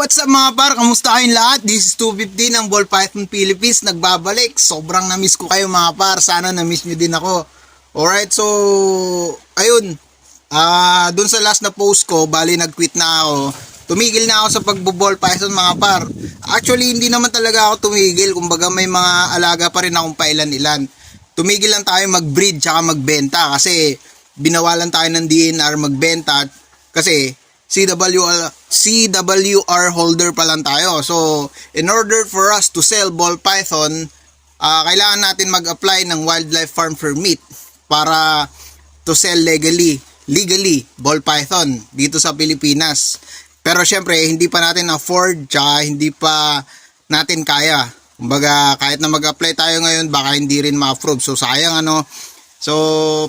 what's up mga par? Kamusta kayong lahat? This is 250 ng Ball Python Philippines. Nagbabalik. Sobrang na-miss ko kayo mga par. Sana na-miss nyo din ako. Alright, so, ayun. Ah, dun sa last na post ko, bali nag-quit na ako. Tumigil na ako sa pagbo-ball python mga par. Actually, hindi naman talaga ako tumigil. Kumbaga may mga alaga pa rin akong pailan-ilan. Tumigil lang tayo mag-breed tsaka magbenta kasi binawalan tayo ng DNR magbenta kasi CWR, CWR holder pa lang tayo. So, in order for us to sell ball python, ah, kailangan natin mag-apply ng wildlife farm permit para to sell legally, legally ball python dito sa Pilipinas. Pero syempre, hindi pa natin afford tsaka hindi pa natin kaya. Kumbaga, kahit na mag-apply tayo ngayon, baka hindi rin ma-approve. So, sayang ano. So,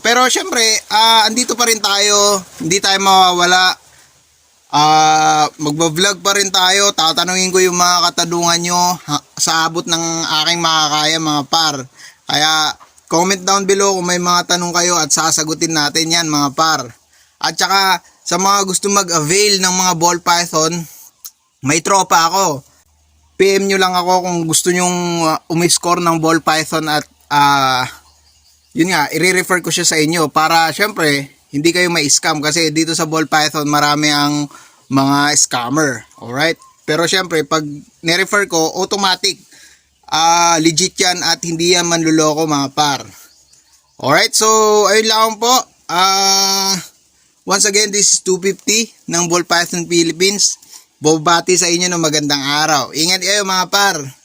pero syempre, ah andito pa rin tayo. Hindi tayo mawawala. Ah, magba-vlog pa rin tayo. Tatanungin ko yung mga katanungan nyo sa abot ng aking makakaya mga par. Kaya comment down below kung may mga tanong kayo at sasagutin natin yan mga par. At saka sa mga gusto mag-avail ng mga ball python, may tropa ako. PM nyo lang ako kung gusto nyong uh, umiscore ng ball python at ah yun nga, i-refer ko siya sa inyo para syempre hindi kayo may-scam kasi dito sa ball python marami ang mga scammer. Alright? Pero syempre, pag ni-refer ko, automatic, ah legit yan at hindi yan manluloko mga par. Alright, so ayun lang po. Ah once again, this is 250 ng Ball Python Philippines. Bobati sa inyo ng magandang araw. Ingat kayo mga par.